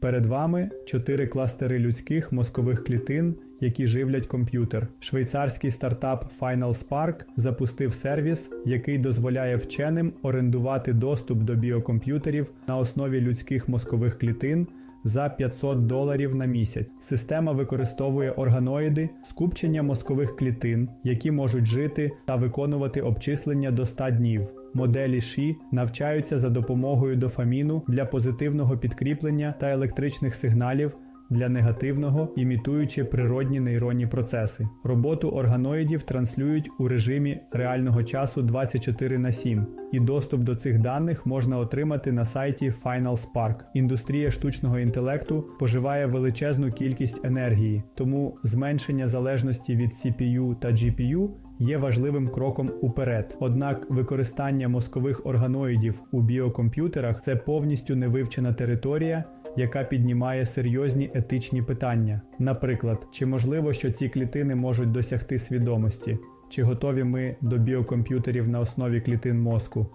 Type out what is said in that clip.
Перед вами чотири кластери людських мозкових клітин, які живлять комп'ютер. Швейцарський стартап Final Spark запустив сервіс, який дозволяє вченим орендувати доступ до біокомп'ютерів на основі людських мозкових клітин за 500 доларів на місяць. Система використовує органоїди, скупчення мозкових клітин, які можуть жити та виконувати обчислення до 100 днів. Моделі ШІ навчаються за допомогою дофаміну для позитивного підкріплення та електричних сигналів для негативного, імітуючи природні нейронні процеси. Роботу органоїдів транслюють у режимі реального часу 24 на 7, і доступ до цих даних можна отримати на сайті Final Spark. Індустрія штучного інтелекту поживає величезну кількість енергії, тому зменшення залежності від CPU та GPU є важливим кроком уперед. Однак використання мозкових органоїдів у біокомп'ютерах це повністю невивчена територія, яка піднімає серйозні етичні питання. Наприклад, чи можливо, що ці клітини можуть досягти свідомості? Чи готові ми до біокомп'ютерів на основі клітин мозку?